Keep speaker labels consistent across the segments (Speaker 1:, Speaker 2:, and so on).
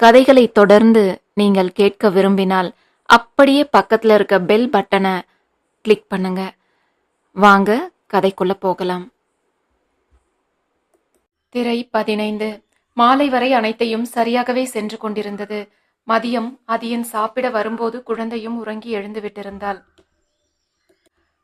Speaker 1: கதைகளை தொடர்ந்து நீங்கள் கேட்க விரும்பினால் அப்படியே பக்கத்தில் இருக்க பெல் பட்டனை கிளிக் பண்ணுங்க. வாங்க கதைக்குள்ள போகலாம். திரை பதினைந்து. மாலை வரை அனைத்தையும் சரியாகவே சென்று கொண்டிருந்தது. மதியம் அதியன் சாப்பிட வரும்போது குழந்தையும் உறங்கி எழுந்து விட்டிருந்தாள்.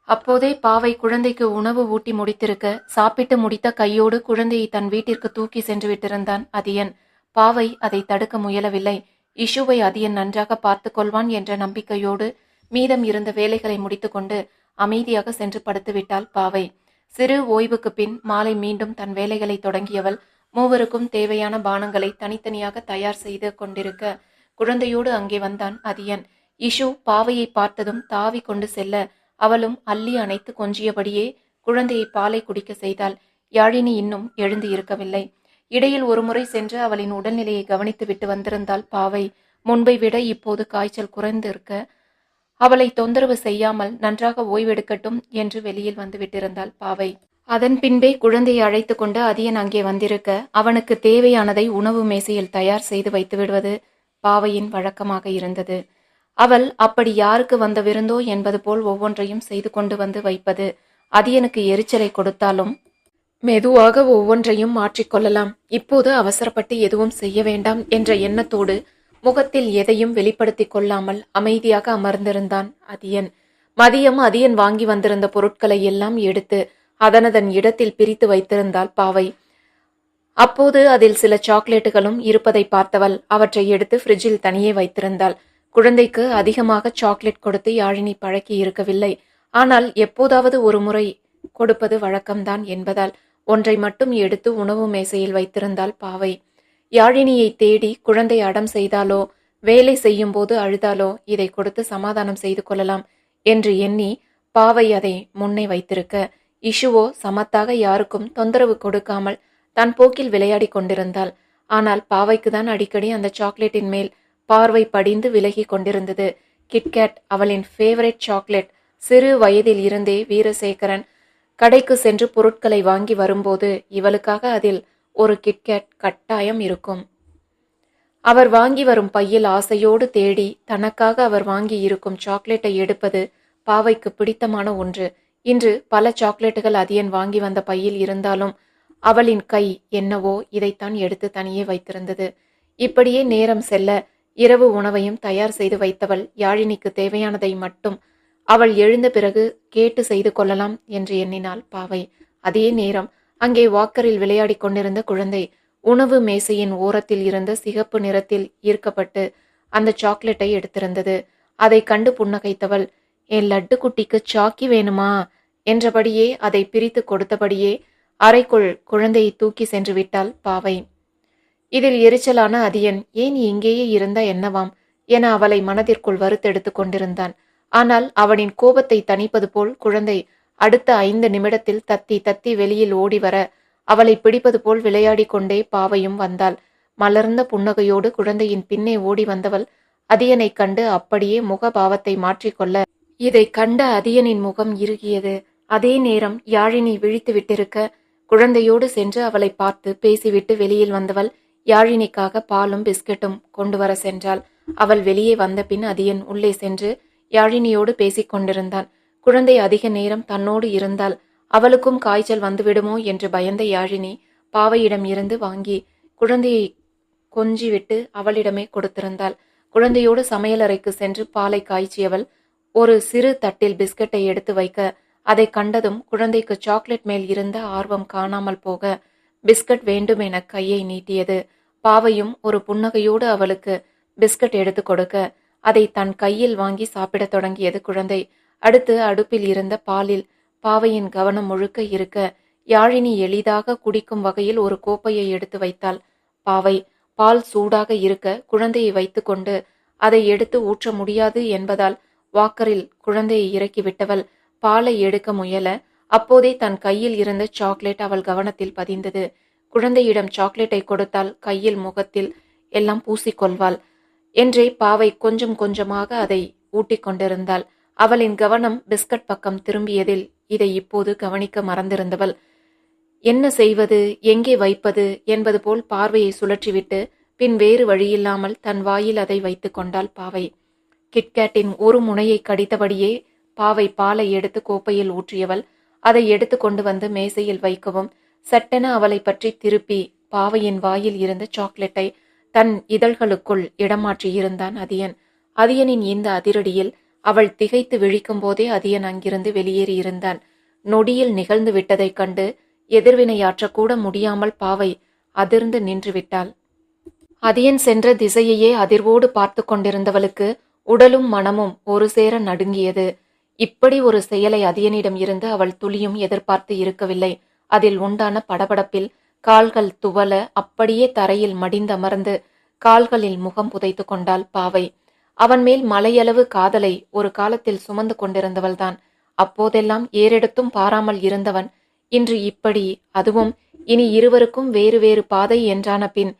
Speaker 1: அப்போதே பாவை குழந்தைக்கு உணவு ஊட்டி முடித்திருக்க சாப்பிட்டு முடித்த கையோடு குழந்தையை தன் வீட்டிற்கு தூக்கி சென்று விட்டிருந்தான் அதியன். பாவை அதை தடுக்க முயலவில்லை. இஷுவை அதியன் நன்றாக பார்த்து கொள்வான் என்ற நம்பிக்கையோடு மீதம் இருந்த வேலைகளை முடித்துக்கொண்டு அமைதியாக சென்று படுத்துவிட்டாள் பாவை. சிறு ஓய்வுக்கு பின் மாலை மீண்டும் தன் வேலைகளை தொடங்கியவள் மூவருக்கும் தேவையான பானங்களை தனித்தனியாக தயார் செய்து கொண்டிருக்க குழந்தையோடு அங்கே வந்தான் அதியன் இஷு பாவையை பார்த்ததும் தாவி கொண்டு செல்ல அவளும் அள்ளி அணைத்து கொஞ்சியபடியே குழந்தையை பாலை குடிக்க செய்தாள். யாழினி இன்னும் எழுந்து இருக்கவில்லை. இடையில் ஒருமுறை சென்று அவளின் உடல்நிலையை கவனித்து விட்டு வந்திருந்தாள் பாவை முன்பை விட இப்போது காய்ச்சல் குறைந்து இருக்க அவளை தொந்தரவு செய்யாமல் நன்றாக ஓய்வெடுக்கட்டும் என்று வெளியில் வந்து விட்டிருந்தாள் பாவை. அதன் பின்பே குழந்தையை அழைத்து கொண்டு அதியன் அங்கே வந்திருக்க அவனுக்கு தேவையானதை உணவு மேசையில் தயார் செய்து வைத்து விடுவது பாவையின் வழக்கமாக இருந்தது. அவள் அப்படி யாருக்கு வந்த விருந்தோ என்பது போல் ஒவ்வொன்றையும் செய்து கொண்டு வந்து வைப்பது அதியனுக்கு எரிச்சலை கொடுத்தாலும் மெதுவாக ஒவ்வொன்றையும் மாற்றிக்கொள்ளலாம் இப்போது அவசரப்பட்டு எதுவும் செய்ய வேண்டாம் என்ற எண்ணத்தோடு முகத்தில் எதையும் வெளிப்படுத்திக் கொள்ளாமல் அமைதியாக அமர்ந்திருந்தான் அதியன். மதியம் அதியன் வாங்கி வந்திருந்த பொருட்களை எல்லாம் எடுத்து அதனதன் இடத்தில் பிரித்து வைத்திருந்தாள் பாவை. அப்போது அதில் சில சாக்லேட்டுகளும் இருப்பதை பார்த்தவள் அவற்றை எடுத்து ஃப்ரிட்ஜில் தனியே வைத்திருந்தாள். குழந்தைக்கு அதிகமாக சாக்லேட் கொடுத்து யாழினி பழக்கி இருக்கவில்லை. ஆனால் எப்போதாவது ஒரு முறை கொடுப்பது வழக்கம்தான் என்பதால் ஒன்றை மட்டும் எடுத்து உணவு மேசையில் வைத்திருந்தாள் பாவை. யாழினியை தேடி குழந்தை அடம் செய்தாலோ வேலை செய்யும் போது அழுதாலோ இதை கொடுத்து சமாதானம் செய்து கொள்ளலாம் என்று எண்ணி பாவை அதை முன்னே வைத்திருக்க இஷுவோ சமத்தாக யாருக்கும் தொந்தரவு கொடுக்காமல் தன் போக்கில் விளையாடி கொண்டிருந்தாள். ஆனால் பாவைக்கு தான் அடிக்கடி அந்த சாக்லேட்டின் மேல் பார்வை படிந்து விலகி கொண்டிருந்தது. கிட்கேட் அவளின் ஃபேவரட் சாக்லேட் சிறு வயதில் இருந்தே வீரசேகரன் கடைக்கு சென்று பொருட்களை வாங்கி வரும்போது இவளுக்காக அதில் ஒரு கிட்கேட் கட்டாயம் இருக்கும். அவர் வாங்கி வரும் பையில் ஆசையோடு தேடி தனக்காக அவர் வாங்கி இருக்கும் சாக்லேட்டை எடுப்பது பாவைக்கு பிடித்தமான ஒன்று. இன்று பல சாக்லேட்டுகள் அதியன் வாங்கி வந்த பையில் இருந்தாலும் அவளின் கை என்னவோ இதைத்தான் எடுத்து தனியே வைத்திருந்தது. இப்படியே நேரம் செல்ல இரவு உணவையும் தயார் செய்து வைத்தவள் யாழினிக்கு தேவையானதை மட்டும் அவள் எழுந்த பிறகு கேட்டு செய்து கொள்ளலாம் என்று எண்ணினாள் பாவை. அதே நேரம் அங்கே வாக்கரில் விளையாடிக் கொண்டிருந்த குழந்தை உணவு மேசையின் ஓரத்தில் இருந்த சிகப்பு நிறத்தில் ஈர்க்கப்பட்டு அந்த சாக்லேட்டை எடுத்திருந்தது. அதை கண்டு புன்னகைத்தவள் என் லட்டு குட்டிக்கு சாக்கி வேணுமா? என்றபடியே அதை பிரித்து கொடுத்தபடியே அறைக்குள் குழந்தையை தூக்கி சென்று விட்டாள் பாவை. இதில் எரிச்சலான அதியன் ஏன் இங்கேயே இருந்தா என்னவாம்? என அவளை மனதிற்குள் வறுத்தெடுத்து கொண்டிருந்தான். ஆனால் அவனின் கோபத்தை தணிப்பது போல் குழந்தை அடுத்த ஐந்து நிமிடத்தில் தத்தி தத்தி வெளியில் ஓடி வர அவளை பிடிப்பது போல் விளையாடி கொண்டே பாவையும் வந்தாள். மலர்ந்த புன்னகையோடு குழந்தையின் பின்னே ஓடி வந்தவள் அதியனை கண்டு அப்படியே முகபாவத்தை மாற்றிக்கொள்ள இதை கண்ட அதியனின் முகம் இறுகியது. அதே நேரம் யாழினி விழித்து விட்டிருக்க? குழந்தையோடு சென்று அவளை பார்த்து பேசிவிட்டு வெளியில் வந்தவள் யாழினிக்காக பாலும் பிஸ்கட்டும் கொண்டு வர சென்றாள். அவள் வெளியே வந்த பின் அதியன் உள்ளே சென்று யாழினியோடு பேசிக் கொண்டிருந்தான் குழந்தை அதிக நேரம் தன்னோடு இருந்தால் அவளுக்கும் காய்ச்சல் வந்துவிடுமோ என்று பயந்த யாழினி பாவையிடம் இருந்து வாங்கி குழந்தையை கொஞ்சிவிட்டு அவளிடமே கொடுத்திருந்தாள். குழந்தையோடு சமையலறைக்கு சென்று பாலை காய்ச்சியவள் ஒரு சிறு தட்டில் பிஸ்கட்டை எடுத்து வைக்க அதை கண்டதும் குழந்தைக்கு சாக்லேட் மேல் இருந்த ஆர்வம் காணாமல் போக பிஸ்கட் வேண்டும் என கையை நீட்டியது. பாவையும் ஒரு புன்னகையோடு அவளுக்கு பிஸ்கட் எடுத்து கொடுக்க அதை தன் கையில் வாங்கி சாப்பிடத் தொடங்கியது குழந்தை. அடுத்து அடுப்பில் இருந்த பாலில் பாவையின் கவனம் முழுக்க இருக்க யாழினி எளிதாக குடிக்கும் வகையில் ஒரு கோப்பையை எடுத்து வைத்தாள். பாவை பால் சூடாக இருக்க குழந்தையை வைத்துக்கொண்டு அதை எடுத்து ஊற்ற முடியாது என்பதால் வாக்கரில் குழந்தையை இறக்கிவிட்டவள் பாலை எடுக்க முயல அப்போதே தன் கையில் இருந்த சாக்லேட் அவள் கவனத்தில் பதிந்தது. குழந்தையிடம் சாக்லேட்டை கொடுத்தால் கையில் முகத்தில் எல்லாம் பூசிக்கொள்வாள் என்றே பாவை கொஞ்சம் கொஞ்சமாக அதை ஊட்டிக் கொண்டிருந்தாள். அவளின் கவனம் பிஸ்கட் பக்கம் திரும்பியதில் இதை இப்போது கவனிக்க மறந்திருந்தவள். என்ன செய்வது? எங்கே வைப்பது? என்பது போல் பார்வையை சுழற்றிவிட்டு பின் வேறு வழியில்லாமல் தன் வாயில் அதை வைத்துக் கொண்டாள் பாவை. கிட்கேட்டின் ஒரு முனையை கடித்தபடியே பாவை பாலை எடுத்து கோப்பையில் ஊற்றியவள். அதை எடுத்து கொண்டு வந்து மேசையில் வைக்கவும் சட்டென அவளை பற்றி திருப்பி பாவையின் வாயில் இருந்த சாக்லேட்டை தன் இதழ்களுக்குள் இடமாற்றியிருந்தான் அதியன். அதியனின் இந்த அதிரடியில் அவள் திகைத்து விழிக்கும் போதே அதியன் அங்கிருந்து வெளியேறியிருந்தான். நொடியில் நிகழ்ந்து விட்டதைக் கண்டு எதிர்வினையாற்றக்கூட முடியாமல் பாவை அதிர்ந்து நின்று விட்டாள் அதியன் சென்ற திசையையே அதிர்வோடு பார்த்து கொண்டிருந்தவளுக்கு உடலும் மனமும் ஒரு சேர நடுங்கியது. இப்படி ஒரு செயலை அதியனிடம் இருந்து அவள் துளியும் எதிர்பார்த்து இருக்கவில்லை. அதில் உண்டான படபடப்பில் கால்கள் துவல அப்படியே தரையில் மடிந்தமர்ந்து கால்களில் முகம் புதைத்து கொண்டாள் பாவை. அவன் மேல் மலையளவு காதலை ஒரு காலத்தில் சுமந்து கொண்டிருந்தவள்தான். அப்போதெல்லாம் ஏறெடுத்தும் பாராமல் இருந்தவன். இன்று இப்படி அதுவும் இனி இருவருக்கும் வேறு வேறு பாதை என்றான பின்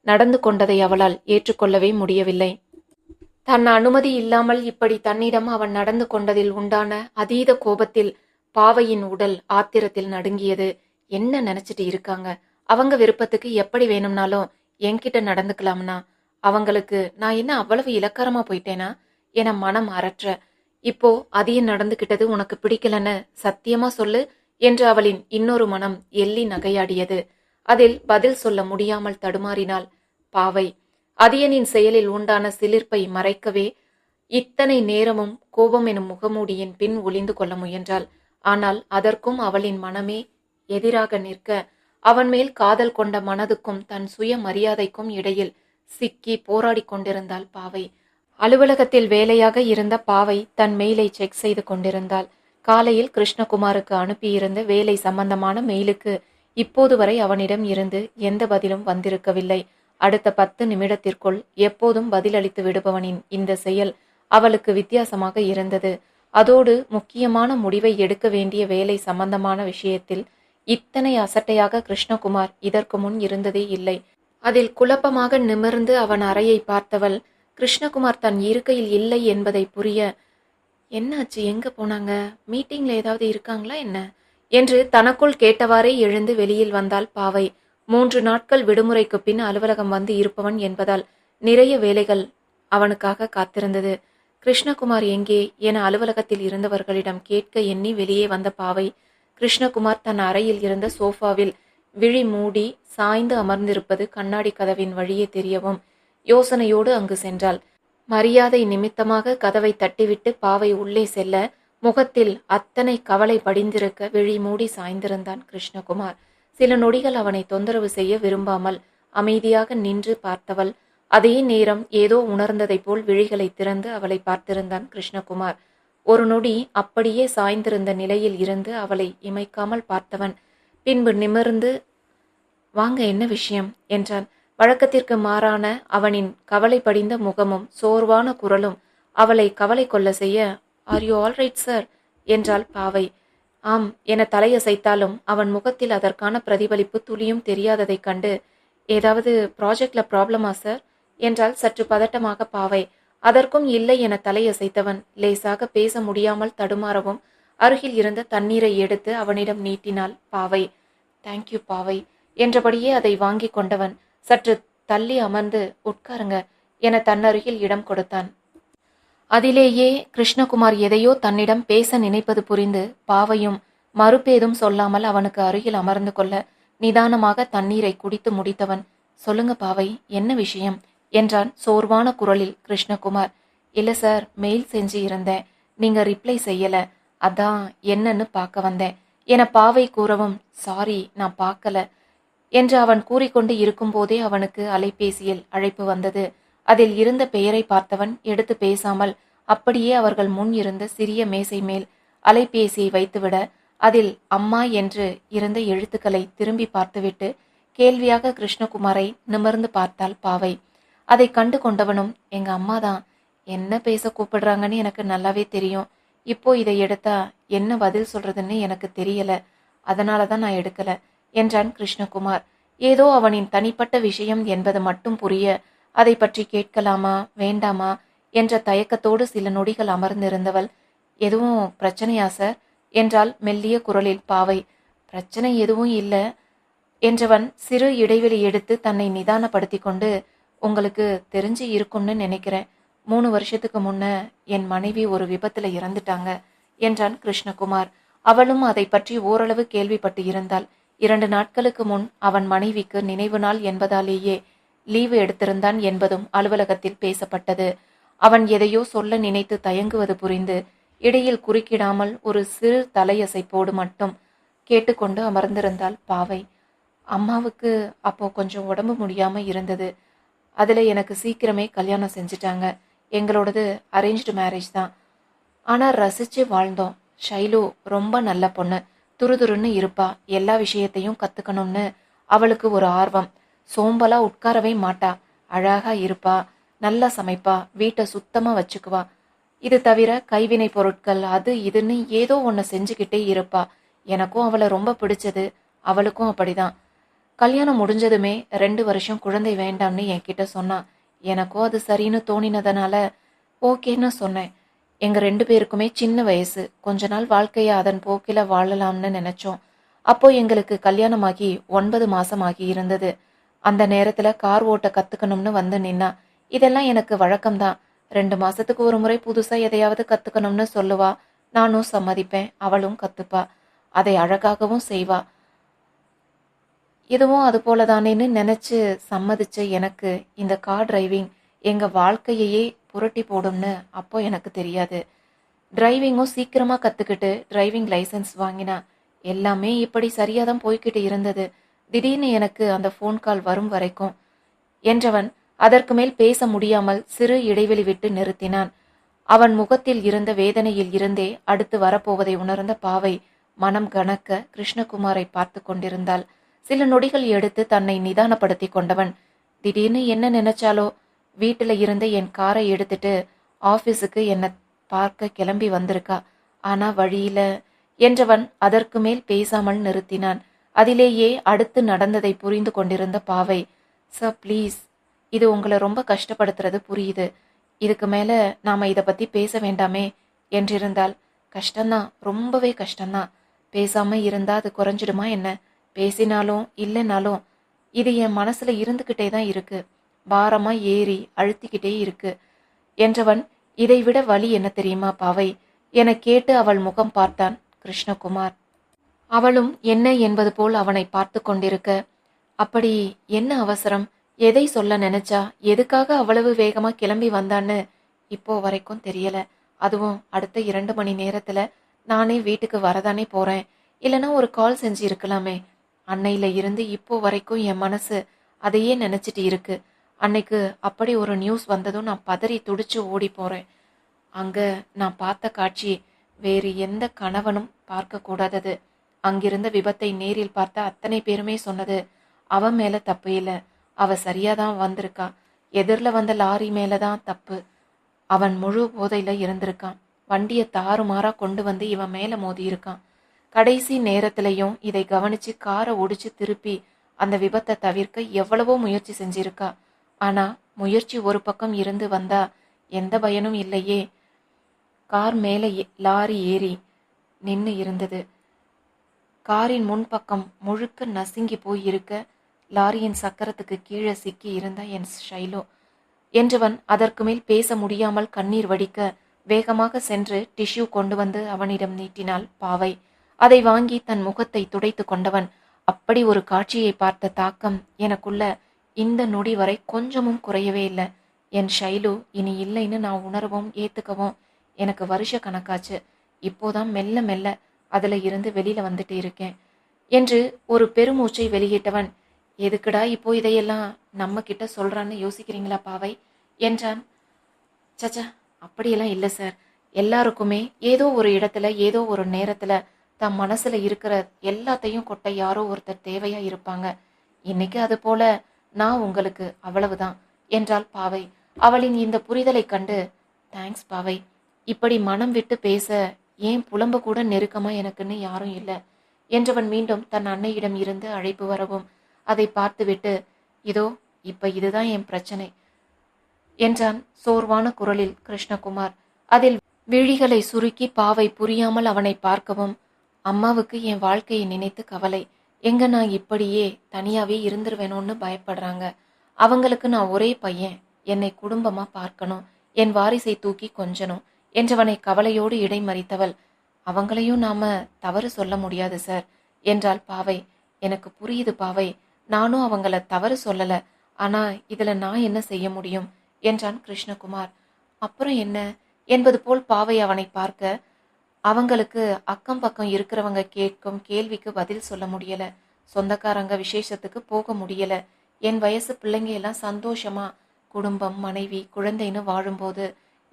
Speaker 1: நடந்து கொண்டதை அவளால் ஏற்றுக்கொள்ளவே முடியவில்லை. தன் அனுமதி இல்லாமல் இப்படி தன்னிடம் அவன் நடந்து கொண்டதில் உண்டான அதீத கோபத்தில் பாவையின் உடல் ஆத்திரத்தில் நடுங்கியது. என்ன நினைச்சிட்டு இருக்காங்க? அவங்க விருப்பத்துக்கு எப்படி வேணும்னாலும் என்கிட்ட நடந்துக்கலாம்னா அவங்களுக்கு நான் என்ன அவ்வளவு இலக்காரமா போயிட்டேனா? என மனம் அரற்ற இப்போ அதையும் நடந்துகிட்டது உனக்கு பிடிக்கலன்னு சத்தியமா சொல்லு என்று அவளின் இன்னொரு மனம் எள்ளி நகையாடியது. அதில் பதில் சொல்ல முடியாமல் தடுமாறினாள் பாவை. அதியனின் செயலில் உண்டான சிலிர்ப்பை மறைக்கவே இத்தனை நேரமும் கோபம் எனும் முகமூடியின் பின் ஒளிந்து கொள்ள முயன்றாள். ஆனால் அதற்கும் அவளின் மனமே எதிராக நிற்க அவன் மேல் காதல் கொண்ட மனதுக்கும் தன் சுய மரியாதைக்கும் இடையில் சிக்கி போராடிக் கொண்டிருந்தாள் பாவை. அலுவலகத்தில் வேலையாக இருந்த பாவை தன் மெயிலை செக் செய்து கொண்டிருந்தாள். காலையில் கிருஷ்ணகுமாருக்கு அனுப்பியிருந்த வேலை சம்பந்தமான மெயிலுக்கு இப்போது வரை அவனிடம் இருந்து எந்த பதிலும் வந்திருக்கவில்லை. அடுத்த பத்து நிமிடத்திற்குள் எப்போதும் பதிலளித்து விடுபவனின் இந்த செயல் அவளுக்கு வித்தியாசமாக இருந்தது. அதோடு முக்கியமான முடிவை எடுக்க வேண்டிய வேலை சம்பந்தமான விஷயத்தில் இத்தனை அசட்டையாக கிருஷ்ணகுமார் இதற்கு முன் இருந்ததே இல்லை. அதில் குழப்பமாக நிமிர்ந்து அவன் அறையை பார்த்தவள் கிருஷ்ணகுமார் தன் இருக்கையில் இல்லை என்பதை புரிய என்னாச்சு? எங்க போனாங்க? மீட்டிங்ல ஏதாவது இருக்காங்களா என்ன? என்று தனக்குள் கேட்டவாறே எழுந்து வெளியில் வந்தாள் பாவை. மூன்று நாட்கள் விடுமுறைக்கு பின் அலுவலகம் வந்து இருப்பவன் என்பதால் நிறைய வேலைகள் அவனுக்காக காத்திருந்தது. கிருஷ்ணகுமார் எங்கே என அலுவலகத்தில் இருந்தவர்களிடம் கேட்க எண்ணி வெளியே வந்த பாவை கிருஷ்ணகுமார் தன் அறையில் இருந்த சோஃபாவில் விழி மூடி சாய்ந்து அமர்ந்திருப்பது கண்ணாடி கதவின் வழியே தெரியவும் யோசனையோடு அங்கு சென்றாள். மரியாதை நிமித்தமாக கதவை தட்டிவிட்டு பாவை உள்ளே செல்ல முகத்தில் அத்தனை கவலை படிந்திருக்க விழி மூடி சாய்ந்திருந்தான் கிருஷ்ணகுமார். சில நொடிகள் அவனை தொந்தரவு செய்ய விரும்பாமல் அமைதியாக நின்று பார்த்தவள். அதே நேரம் ஏதோ உணர்ந்ததைப் போல் விழிகளை திறந்து அவளை பார்த்திருந்தான் கிருஷ்ணகுமார். ஒரு நொடி அப்படியே சாய்ந்திருந்த நிலையில் இருந்து அவளை இமைக்காமல் பார்த்தவன். பின்பு நிமிர்ந்து வாங்க என்ன விஷயம்? என்றான். வழக்கத்திற்கு மாறான அவனின் கவலை படிந்த முகமும் சோர்வான குரலும் அவளை கவலை கொள்ள செய்ய ஆர் யூ ஆல்ரைட் சார் என்றாள் பாவை. ஆம் என தலையசைத்தாலும் அவன் முகத்தில் அதற்கான பிரதிபலிப்பு துளியும் தெரியாததைக் கண்டு ஏதாவது ப்ராஜெக்ட்ல ப்ராப்ளமா சார் என்றால் சற்று பதட்டமாக பாவை. அதற்கும் இல்லை என தலையசைத்தவன் லேசாக பேச முடியாமல் தடுமாறவும் அருகில் இருந்த தண்ணீரை எடுத்து அவனிடம் நீட்டினாள். பாவை தேங்க்யூ பாவை என்றபடியே அதை வாங்கி கொண்டவன் சற்று தள்ளி அமர்ந்து உட்காருங்க என தன்னருகில் இடம் கொடுத்தான். அதிலேயே கிருஷ்ணகுமார் எதையோ தன்னிடம் பேச நினைப்பது புரிந்து பாவையும் மறுபேதும் சொல்லாமல் அவனுக்கு அருகில் அமர்ந்து கொள்ள நிதானமாக தண்ணீரை குடித்து முடித்தவன் சொல்லுங்க பாவை என்ன விஷயம்? என்றான் சோர்வான குரலில் கிருஷ்ணகுமார். இல்லை சார் மெயில் செஞ்சு இருந்தேன் நீங்க ரிப்ளை செய்யல. அதான் என்னன்னு பார்க்க வந்தேன். என பாவை கூறவும் சாரி நான் பார்க்கல. என்று அவன் கூறிக்கொண்டு இருக்கும்போதே அவனுக்கு அலைபேசியில் அழைப்பு வந்தது. அதில் இருந்த பெயரை பார்த்தவன் எடுத்து பேசாமல் அப்படியே அவர்கள் முன் இருந்த சிறிய மேசை மேல் அலைபேசியை வைத்துவிட அதில் அம்மா என்று இருந்த எழுத்துக்களை திரும்பி பார்த்துவிட்டு கேள்வியாக கிருஷ்ணகுமாரை நிமிர்ந்து பார்த்தாள் பாவை. அதை கண்டு கொண்டவனும் எங்க அம்மா தான். என்ன பேச கூப்பிடுறாங்கன்னு எனக்கு நல்லாவே தெரியும். இப்போ இதை எடுத்தா என்ன பதில் சொல்றதுன்னு எனக்கு தெரியல. அதனால தான் நான் எடுக்கல என்றான் கிருஷ்ணகுமார். ஏதோ அவனின் தனிப்பட்ட விஷயம் என்பது மட்டும் புரிய அதை பற்றி கேட்கலாமா வேண்டாமா? என்ற தயக்கத்தோடு சில நொடிகள் அமர்ந்திருந்தவள் எதுவும் பிரச்சனையா சார்? என்றால் மெல்லிய குரலில் பாவை. பிரச்சனை எதுவும் இல்லை என்றவன் சிறு இடைவெளி எடுத்து தன்னை நிதானப்படுத்தி கொண்டு உங்களுக்கு தெரிஞ்சு இருக்கும்னு நினைக்கிறேன். மூணு வருஷத்துக்கு முன்ன என் மனைவி ஒரு விபத்துல இறந்துட்டாங்க என்றான் கிருஷ்ணகுமார். அவளும் அதை பற்றி ஓரளவு கேள்விப்பட்டு இருந்தாள். இரண்டு நாட்களுக்கு முன் அவன் மனைவிக்கு நினைவு நாள் என்பதாலேயே லீவு எடுத்திருந்தான் என்பதும் அலுவலகத்தில் பேசப்பட்டது. அவன் எதையோ சொல்ல நினைத்து தயங்குவது புரிந்து இடையில் குறுக்கிடாமல் ஒரு சிறு தலையசைப்போடு மட்டும் கேட்டுக்கொண்டு அமர்ந்திருந்தாள் பாவை. அம்மாவுக்கு அப்போ கொஞ்சம் உடம்பு முடியாம இருந்தது. அதில் எனக்கு சீக்கிரமே கல்யாணம் செஞ்சுட்டாங்க. எங்களோடது அரேஞ்ச்டு மேரேஜ் தான். ஆனால் ரசிச்சு வாழ்ந்தோம். ஷைலு ரொம்ப நல்ல பொண்ணு. துருதுருன்னு இருப்பா. எல்லா விஷயத்தையும் கற்றுக்கணும்னு அவளுக்கு ஒரு ஆர்வம். சோம்பலாக உட்காரவே மாட்டா. அழகாக இருப்பா. நல்லா சமைப்பா. வீட்டை சுத்தமாக வச்சுக்குவா. இது தவிர கைவினை பொருட்கள் அது இதுன்னு ஏதோ ஒன்று செஞ்சுக்கிட்டே இருப்பா. எனக்கும் அவளை ரொம்ப பிடிச்சது. அவளுக்கும் அப்படிதான். கல்யாணம் முடிஞ்சதுமே ரெண்டு வருஷம் குழந்தை வேண்டாம்னு என்கிட்ட சொன்னான் எனக்கும் அது சரின்னு தோணினதுனால ஓகேன்னு சொன்னேன். எங்கள் ரெண்டு பேருக்குமே சின்ன வயசு கொஞ்ச நாள் வாழ்க்கையை அதன் போக்கில் வாழலாம்னு நினைச்சோம். அப்போ எங்களுக்கு கல்யாணமாகி ஒன்பது மாசமாகி ஆகி இருந்தது. அந்த நேரத்தில் கார் ஓட்ட கற்றுக்கணும்னு வந்து நின்னா இதெல்லாம் எனக்கு வழக்கம்தான். ரெண்டு மாசத்துக்கு ஒரு முறை புதுசா எதையாவது கத்துக்கணும்னு சொல்லுவா நானும் சம்மதிப்பேன் அவளும் கத்துப்பா. அதை அழகாகவும் செய்வா. இதுவும் அது போலதானேன்னு நினைச்சு சம்மதிச்ச எனக்கு இந்த கார் டிரைவிங் எங்க வாழ்க்கையையே புரட்டி போடும்னு அப்போ எனக்கு தெரியாது. டிரைவிங்கும் சீக்கிரமா கத்துக்கிட்டு டிரைவிங் லைசன்ஸ் வாங்கினா எல்லாமே இப்படி சரியா தான் போய்கிட்டு இருந்தது. திடீர்னு எனக்கு அந்த ஃபோன் கால் வரும் வரைக்கும். என்றவன் அதற்கு மேல் பேச முடியாமல் சிறு இடைவெளி விட்டு நிறுத்தினான். அவன் முகத்தில் இருந்த வேதனையில் இருந்தே அடுத்து வரப்போவதை உணர்ந்த பாவை மனம் கனக்க கிருஷ்ணகுமாரை பார்த்து கொண்டிருந்தாள். சில நொடிகள் எடுத்து தன்னை நிதானப்படுத்தி கொண்டவன். திடீர்னு என்ன நினைச்சாலோ வீட்டில் இருந்து என் காரை எடுத்துட்டு ஆபீஸுக்கு என்னை பார்க்க கிளம்பி வந்திருக்கா. ஆனா வழியில என்றவன் அதற்கு மேல் பேசாமல் நிறுத்தினான். அதிலேயே அடுத்து நடந்ததை புரிந்து கொண்டிருந்த பாவை சார் ப்ளீஸ் இது உங்களை ரொம்ப கஷ்டப்படுத்துறது புரியுது. இதுக்கு மேல நாம இதை பத்தி பேச வேண்டாமே என்றிருந்தால் கஷ்டம்தான் ரொம்பவே கஷ்டம்தான். பேசாம இருந்தா அது குறைஞ்சிடுமா என்ன? பேசினாலும் இல்லைனாலும் இது என் மனசுல இருந்துகிட்டே தான் இருக்கு. பாரமா ஏறி அழுத்திக்கிட்டே இருக்கு. என்றவன் இதைவிட வலி என்ன தெரியுமா பாவை? என கேட்டு அவள் முகம் பார்த்தான் கிருஷ்ணகுமார். அவளும் என்ன என்பது போல் அவனை பார்த்து கொண்டிருக்க. அப்படி என்ன அவசரம்? எதை சொல்ல நினைச்சா? எதுக்காக அவ்வளவு வேகமா கிளம்பி வந்தான்னு இப்போ வரைக்கும் தெரியல. அதுவும் அடுத்த இரண்டு மணி நேரத்துல நானே வீட்டுக்கு வரதானே போறேன். இல்லைன்னா ஒரு கால் செஞ்சு இருக்கலாமே அன்னையில இருந்து இப்போ வரைக்கும் என் மனசு அதையே நினைச்சிட்டு இருக்கு. அன்னைக்கு அப்படி ஒரு நியூஸ் வந்ததும் நான் பதறி துடிச்சு ஓடி போறேன். அங்க நான் பார்த்த காட்சி வேறு எந்த கணவனும் பார்க்க கூடாதது. அங்கிருந்த விபத்தை நேரில் பார்த்த அத்தனை பேருமே சொன்னது அவன் மேல தப்பு இல்லை. அவ சரியாதான் வந்திருக்கா. எதிரில் வந்த லாரி மேலதான் தப்பு. அவன் முழு போதையில இருந்திருக்கான். வண்டியை தாறுமாறா கொண்டு வந்து இவன் மேல மோதி இருக்கான் கடைசி நேரத்திலையும் இதை கவனிச்சு காரை ஒடிச்சு திருப்பி அந்த விபத்தை தவிர்க்க எவ்வளவோ முயற்சி செஞ்சிருக்கா. ஆனா முயற்சி ஒரு பக்கம் இருந்து வந்தா எந்த பயனும் இல்லையே. கார் மேலே ஏ- லாரி ஏறி நின்று இருந்தது. காரின் முன்பக்கம் முழுக்க நசுங்கி போய் இருக்க லாரியின் சக்கரத்துக்கு கீழே சிக்கி இருந்த என் ஷைலோ. என்றவன் அதற்கு மேல் பேச முடியாமல் கண்ணீர் வடிக்க வேகமாக சென்று டிஷ்யூ கொண்டு வந்து அவனிடம் நீட்டினாள் பாவை. அதை வாங்கி தன் முகத்தை துடைத்து கொண்டவன். அப்படி ஒரு காட்சியை பார்த்த தாக்கம் எனக்குள்ள இந்த நொடி வரை கொஞ்சமும் குறையவே இல்லை. என் ஷைலு இனி இல்லைன்னு நான் உணரவும் ஏத்துக்கவும் எனக்கு வருஷ கணக்காச்சு. இப்போதான் மெல்ல மெல்ல அதில் இருந்து வெளியில வந்துட்டு இருக்கேன் என்று ஒரு பெருமூச்சை வெளியிட்டவன். எதுக்குடா இப்போ இதையெல்லாம் நம்ம கிட்ட சொல்றான்னு யோசிக்கிறீங்களா பாவை? என்றான். சச்சா அப்படியெல்லாம் இல்லை சார். எல்லாருக்குமே ஏதோ ஒரு இடத்துல ஏதோ ஒரு நேரத்தில் தம் மனசுல இருக்கிற எல்லாத்தையும் கொட்ட யாரோ ஒருத்தர் தேவையா இருப்பாங்க. இன்னைக்கு அது போல நான் உங்களுக்கு அவ்வளவுதான் என்றாள் பாவை. அவளின் இந்த புரிதலைக் கண்டு தேங்க்ஸ் பாவை. இப்படி மனம் விட்டு பேச ஏன் புலம்ப கூட நெருக்கமா எனக்குன்னு யாரும் இல்லை என்றவன் மீண்டும் தன் அன்னையிடம் இருந்து அழைப்பு வரவும் அதை பார்த்துவிட்டு இதோ இப்ப இதுதான் என் பிரச்சனை என்றான் சோர்வான குரலில் கிருஷ்ணகுமார். அதில் விழிகளை சுருக்கி பாவை புரியாமல் அவனை பார்க்கவும் அம்மாவுக்கு என் வாழ்க்கையை நினைத்து கவலை. எங்க நான் இப்படியே தனியாவே இருந்துருவேணும்னு பயப்படுறாங்க. அவங்களுக்கு நான் ஒரே பையன். என்னை குடும்பமா பார்க்கணும். என் வாரிசை தூக்கி கொஞ்சணும். என்றவனை கவலையோடு இடைமறித்தவள். அவங்களையும் நாம தவறு சொல்ல முடியாது சார். என்றாள் பாவை. எனக்கு புரியுது பாவை. நானும் அவங்கள தவறு சொல்லல. ஆனா இதுல நான் என்ன செய்ய முடியும்? என்றான் கிருஷ்ணகுமார். அப்புறம் என்ன? என்பது போல் பாவை அவனை பார்க்க அவங்களுக்கு அக்கம் பக்கம் இருக்கிறவங்க கேட்கும் கேள்விக்கு பதில் சொல்ல முடியல. சொந்தக்காரங்க விசேஷத்துக்கு போக முடியல. என் வயசு பிள்ளைங்க எல்லாம் சந்தோஷமா குடும்பம் மனைவி குழந்தைன்னு வாழும்போது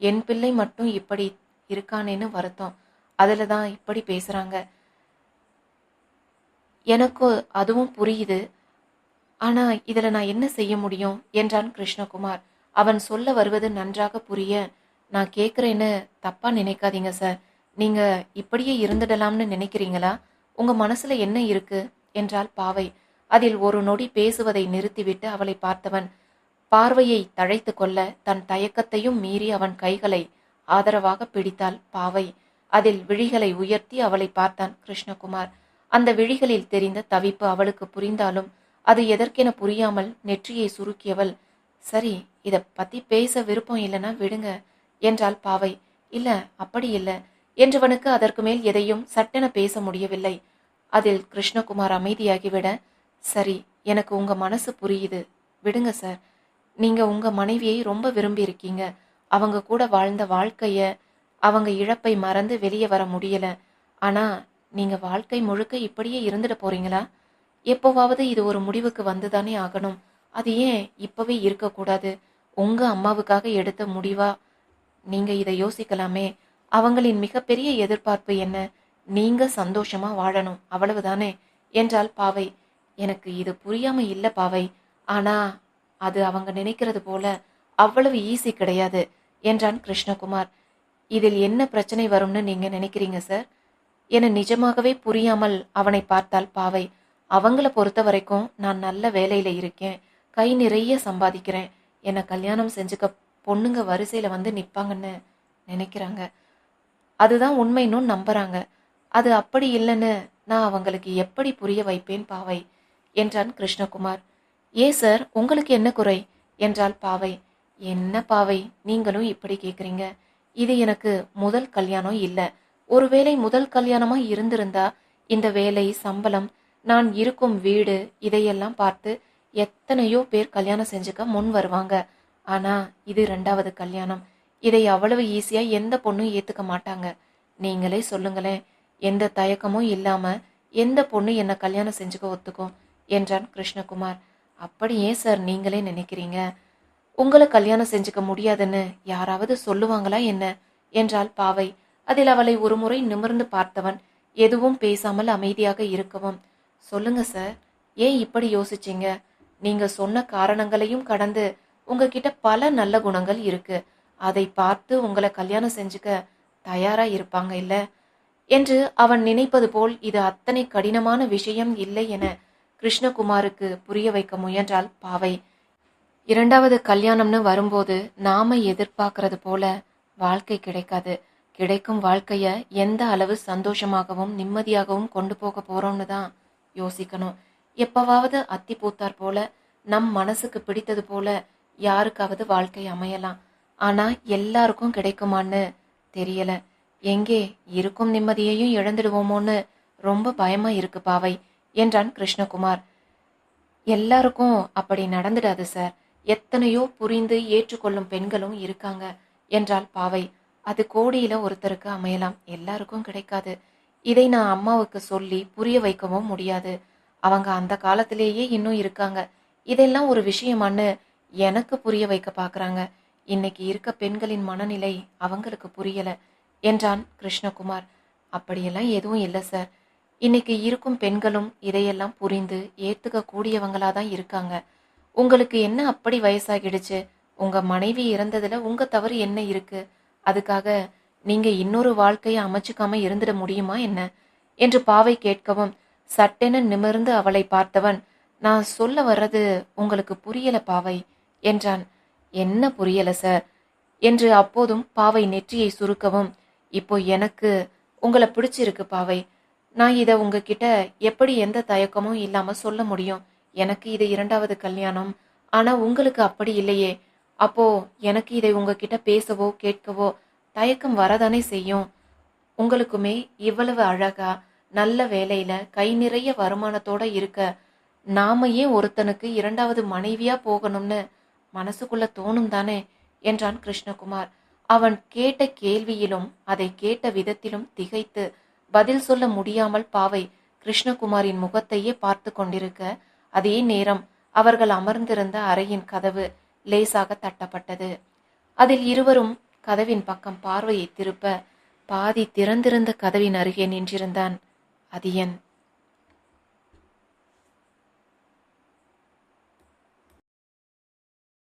Speaker 1: என் பிள்ளை மட்டும் இப்படி இருக்கானேன்னு வருத்தம். அதில் தான் இப்படி பேசுகிறாங்க எனக்கு அதுவும் புரியுது. ஆனால் இதில் நான் என்ன செய்ய முடியும் என்றான் கிருஷ்ணகுமார். அவன் சொல்ல வருவது நன்றாக புரிய நான் கேட்குறேன்னு தப்பாக நினைக்காதீங்க சார். நீங்க இப்படியே இருந்துடலாம்னு நினைக்கிறீங்களா? உங்க மனசுல என்ன இருக்கு? என்றால் பாவை. அதில் ஒரு நொடி பேசுவதை நிறுத்திவிட்டு அவளை பார்த்தவன். பார்வையை தழைத்து கொள்ள தன் தயக்கத்தையும் மீறி அவன் கைகளை ஆதரவாக பிடித்தாள் பாவை. அதில் விழிகளை உயர்த்தி அவளை பார்த்தான் கிருஷ்ணகுமார். அந்த விழிகளில் தெரிந்த தவிப்பு அவளுக்கு புரிந்தாலும் அது எதற்கென புரியாமல் நெற்றியை சுருக்கியவள். சரி இதை பத்தி பேச விருப்பம் இல்லைன்னா விடுங்க என்றாள் பாவை. இல்ல அப்படி இல்லை. என்றவனுக்கு அதற்கு மேல் எதையும் சட்டென பேச முடியவில்லை. அதில் கிருஷ்ணகுமார் அமைதியாகிவிட சரி எனக்கு உங்க மனசு புரியுது. விடுங்க சார். நீங்க உங்க மனைவியை ரொம்ப விரும்பி இருக்கீங்க அவங்க கூட வாழ்ந்த வாழ்க்கைய அவங்க இழப்பை மறந்து வெளியே வர முடியல. ஆனா நீங்க வாழ்க்கை முழுக்க இப்படியே இருந்துட போறீங்களா? எப்போவாவது இது ஒரு முடிவுக்கு வந்துதானே ஆகணும். அது ஏன் இப்பவே இருக்கக்கூடாது? உங்க அம்மாவுக்காக எடுத்த முடிவா? நீங்க இதை யோசிக்கலாமே. அவங்களின் மிகப்பெரிய எதிர்பார்ப்பு என்ன? நீங்க சந்தோஷமா வாழணும் அவ்வளவுதானே? என்றால் பாவை. எனக்கு இது புரியாம இல்ல பாவை. ஆனா அது அவங்க நினைக்கிறது போல அவ்வளவு ஈஸி கிடையாது என்றான் கிருஷ்ணகுமார். இதில் என்ன பிரச்சனை வரும்னு நீங்க நினைக்கிறீங்க சார் என நிஜமாகவே புரியாமல் அவனை பார்த்தால் பாவை. அவங்கள பொறுத்த வரைக்கும் நான் நல்ல வேலையில இருக்கேன் கை நிறைய சம்பாதிக்கிறேன். என்னை கல்யாணம் செஞ்சுக்க பொண்ணுங்க வரிசையில வந்து நிப்பாங்கன்னு நினைக்கிறாங்க. அதுதான் உண்மைன்னு நம்புறாங்க. அது அப்படி இல்லைன்னு நான் அவங்களுக்கு எப்படி புரிய வைப்பேன் பாவை? என்றான் கிருஷ்ணகுமார். ஏ சார் உங்களுக்கு என்ன குறை? என்றாள் பாவை. என்ன பாவை? நீங்களும் இப்படி கேக்குறீங்க. இது எனக்கு முதல் கல்யாணம் இல்லை. ஒருவேளை முதல் கல்யாணமா இருந்திருந்தா இந்த வேலை சம்பளம் நான் இருக்கும் வீடு இதையெல்லாம் பார்த்து எத்தனையோ பேர் கல்யாணம் செஞ்சுக்க முன் வருவாங்க. ஆனா இது ரெண்டாவது கல்யாணம். இதை அவ்வளவு ஈஸியா எந்த பொண்ணும் ஏத்துக்க மாட்டாங்க. நீங்களே சொல்லுங்களேன் எந்த தயக்கமும் இல்லாம எந்த பொண்ணு என்ன கல்யாணம் செஞ்சுக்க ஒத்துக்கும் என்றான் கிருஷ்ணகுமார். அப்படி ஏன் சார் நீங்களே நினைக்கிறீங்க? உங்களை கல்யாணம் செஞ்சுக்க முடியாதுன்னு யாராவது சொல்லுவாங்களா என்ன? என்றாள் பாவை. அதில் அவளை ஒருமுறை நிமிர்ந்து பார்த்தவன் எதுவும் பேசாமல் அமைதியாக இருக்கவும் சொல்லுங்க சார் ஏன் இப்படி யோசிச்சீங்க? நீங்க சொன்ன காரணங்களையும் கடந்து உங்ககிட்ட பல நல்ல குணங்கள் இருக்கு. அதை பார்த்து உங்களை கல்யாணம் செஞ்சுக்க தயாரா இருப்பாங்க இல்ல? என்று அவன் நினைப்பது போல் இது அத்தனை கடினமான விஷயம் இல்லை என கிருஷ்ணகுமாருக்கு புரிய வைக்க முயன்றால் பாவை. இரண்டாவது கல்யாணம்னு வரும்போது நாம எதிர்பார்க்கறது போல வாழ்க்கை கிடைக்காது. கிடைக்கும் வாழ்க்கைய எந்த அளவு சந்தோஷமாகவும் நிம்மதியாகவும் கொண்டு போக போறோம்னு தான் யோசிக்கணும். எப்பவாவது அத்தி பூத்தார் போல நம் மனசுக்கு பிடித்தது போல யாருக்காவது வாழ்க்கை அமையலாம். ஆனா எல்லாருக்கும் கிடைக்குமான்னு தெரியல. எங்கே இருக்கும் நிம்மதியையும் இழந்துடுவோமோன்னு ரொம்ப பயமா இருக்கு பாவை என்றான் கிருஷ்ணகுமார். எல்லாருக்கும் அப்படி நடந்துடாது சார். எத்தனையோ புரிந்து ஏற்றுக்கொள்ளும் பெண்களும் இருக்காங்க என்றால் பாவை. அது கோடியில ஒருத்தருக்கு அமையலாம். எல்லாருக்கும் கிடைக்காது. இதை நான் அம்மாவுக்கு சொல்லி புரிய வைக்கவும் முடியாது. அவங்க அந்த காலத்திலேயே இன்னும் இருக்காங்க. இதெல்லாம் ஒரு விஷயமான்னு எனக்கு புரிய வைக்க பாக்குறாங்க. இன்னைக்கு இருக்க பெண்களின் மனநிலை அவங்களுக்கு புரியல என்றான் கிருஷ்ணகுமார். அப்படியெல்லாம் எதுவும் இல்லை சார் இன்னைக்கு இருக்கும் பெண்களும் இதையெல்லாம் புரிந்து ஏத்துக்க கூடியவங்களா தான் இருக்காங்க. உங்களுக்கு என்ன அப்படி வயசாகிடுச்சு? உங்க மனைவி இறந்ததுல உங்க தவறு என்ன இருக்கு? அதுக்காக நீங்க இன்னொரு வாழ்க்கையை அமைச்சுக்காம இருந்துட முடியுமா என்ன? என்று பாவை கேட்கவும் சட்டென நிமிர்ந்து அவளை பார்த்தவன் நான் சொல்ல வர்றது உங்களுக்கு புரியல பாவை என்றான். என்ன புரியல சார்? என்று அப்போதும் பாவை நெற்றியை சுருக்கவும் இப்போ எனக்கு உங்களை பிடிச்சிருக்கு பாவை. நான் இதை உங்ககிட்ட எப்படி எந்த தயக்கமும் இல்லாம சொல்ல முடியும்? எனக்கு இது இரண்டாவது கல்யாணம். ஆனா உங்களுக்கு அப்படி இல்லையே. அப்போ எனக்கு இதை உங்ககிட்ட பேசவோ கேட்கவோ தயக்கம் வரதானே செய்யும்? உங்களுக்குமே இவ்வளவு அழகா நல்ல வேலையில கை நிறைய வருமானத்தோட இருக்க நாம ஏன் ஒருத்தனுக்கு இரண்டாவது மனைவியா போகணும்னு மனசுக்குள்ள தோணும் தானே? என்றான் கிருஷ்ணகுமார். அவன் கேட்ட கேள்வியிலும் அதை கேட்ட விதத்திலும் திகைத்து பதில் சொல்ல முடியாமல் பாவை கிருஷ்ணகுமாரின் முகத்தையே பார்த்து கொண்டிருக்க அதே நேரம் அவர்கள் அமர்ந்திருந்த அறையின் கதவு லேசாக தட்டப்பட்டது. அதில் இருவரும் கதவின் பக்கம் பார்வையை திருப்ப பாதி திறந்திருந்த கதவின் அருகே நின்றிருந்தான். அதியன்